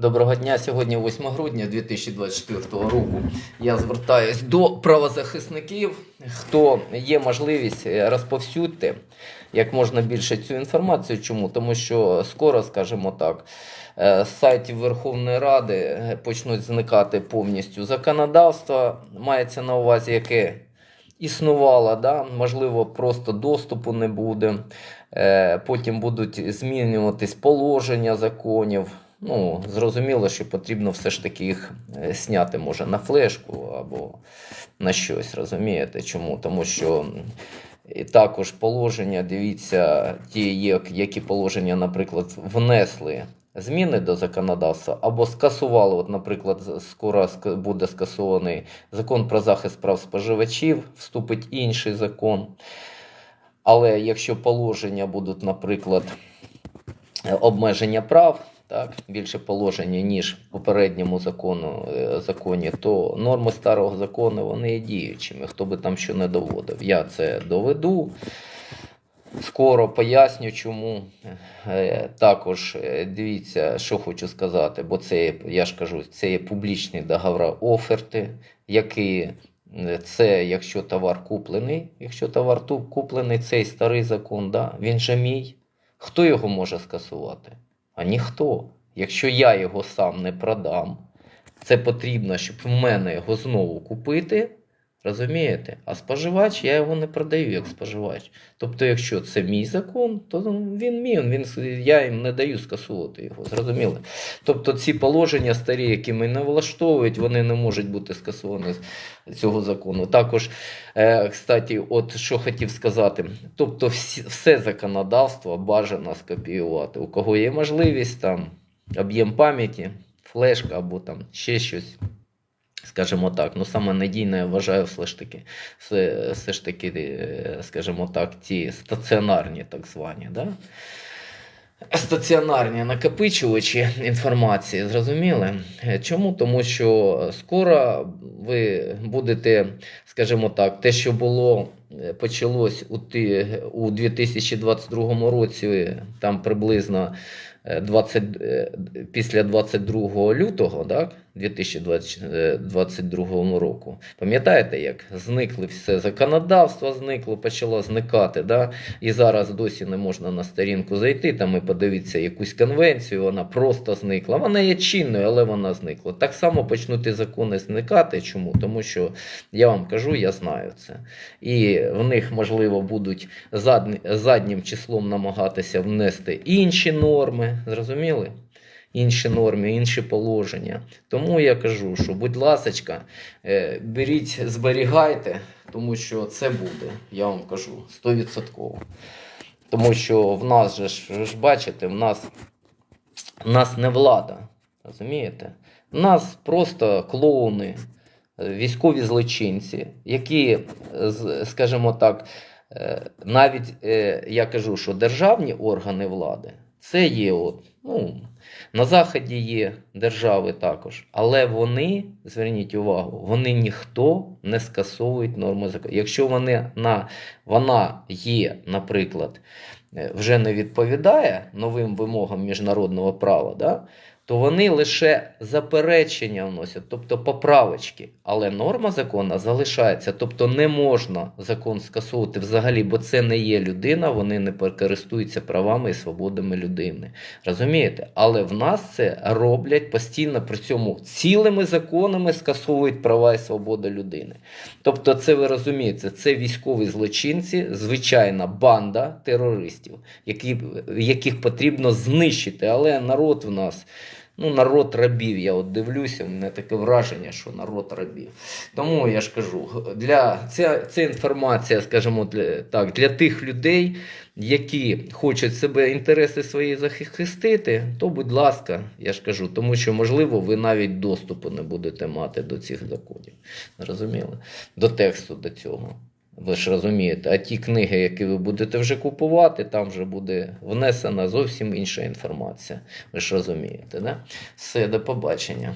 Доброго дня. Сьогодні 8 грудня 2024 року. Я звертаюсь до правозахисників. Хто є можливість, е, розповсюдьте як можна більше цю інформацію. Чому? Тому що скоро, скажімо так, е, сайтів Верховної Ради е, почнуть зникати повністю законодавство. Мається на увазі, яке існувало, да? можливо, просто доступу не буде. Потім будуть змінюватись положення законів. Ну, зрозуміло, що потрібно все ж таки їх е, зняти, може, на флешку або на щось. Розумієте? Чому? Тому що і також положення, дивіться, ті, які положення, наприклад, внесли зміни до законодавства або скасували. От, наприклад, скоро буде скасований закон про захист прав споживачів, вступить інший закон. Але якщо положення будуть, наприклад, е, обмеження прав, так, більше положення, ніж в попередньому закону, е, законі, то норми старого закону вони є діючими, хто би там що не доводив. Я це доведу. Скоро поясню, чому. Е, Також е, дивіться, що хочу сказати, бо це, я ж кажу, це є публічні договори оферти, які це якщо товар куплений, якщо товар куплений, цей старий закон, да, він же мій. Хто його може скасувати? А ніхто. Якщо я його сам не продам, це потрібно, щоб в мене його знову купити. Розумієте? А споживач я його не продаю як споживач. Тобто, якщо це мій закон, то він мій, він, я їм не даю скасувати його. Зрозуміли? Тобто ці положення старі, які мене влаштовують, вони не можуть бути скасовані з цього закону. Також, е, кстати, от що хотів сказати, тобто всі, все законодавство бажано скопіювати. У кого є можливість, там об'єм пам'яті, флешка або там ще щось. Скажімо так, ну саме надійне я вважаю все ж таки, все, все ж таки, е, скажімо так, ті стаціонарні так звані. Да? Стаціонарні накопичувачі інформації, зрозуміли? Чому? Тому що скоро ви будете, скажімо так, те, що було, почалось у, 2022 році, там приблизно е, 20, е, після 22 лютого, так, 2022 року. Пам'ятаєте, як зникли все законодавство, зникло, почало зникати, да? і зараз досі не можна на сторінку зайти там і подивитися якусь конвенцію, вона просто зникла. Вона є чинною, але вона зникла. Так само почнуть і закони зникати. Чому? Тому що я вам кажу, я знаю це. І в них, можливо, будуть задні, заднім числом намагатися внести інші норми. Зрозуміли? Інші норми, інші положення. Тому я кажу, що, будь ласочка, е, беріть, зберігайте, тому що це буде, я вам кажу, 100%. Тому що в нас же ж, бачите, в нас, в нас не влада. Розумієте? В нас просто клоуни, військові злочинці, які, е, скажімо так, е, навіть е, я кажу, що державні органи влади це є от, ну, на Заході є держави також, але вони, зверніть увагу, вони ніхто не скасовують норми закону. Якщо вони на, вона є, наприклад, вже не відповідає новим вимогам міжнародного права, да, то вони лише заперечення вносять, тобто поправочки. Але норма закону залишається. Тобто не можна закон скасовувати взагалі, бо це не є людина, вони не користуються правами і свободами людини. Розумієте? Але в нас це роблять постійно при цьому цілими законами скасовують права і свободи людини. Тобто, це ви розумієте, це військові злочинці, звичайна банда терористів, які, яких потрібно знищити. Але народ в нас. Ну, народ рабів, я от дивлюся, у мене таке враження, що народ рабів. Тому я ж кажу, для ця, ця інформація, скажімо, для, так, для тих людей, які хочуть себе інтереси свої захистити, то будь ласка, я ж кажу, тому що можливо ви навіть доступу не будете мати до цих законів. Зрозуміли? До тексту до цього. Ви ж розумієте, а ті книги, які ви будете вже купувати, там вже буде внесена зовсім інша інформація. Ви ж розумієте, да? Все, до побачення.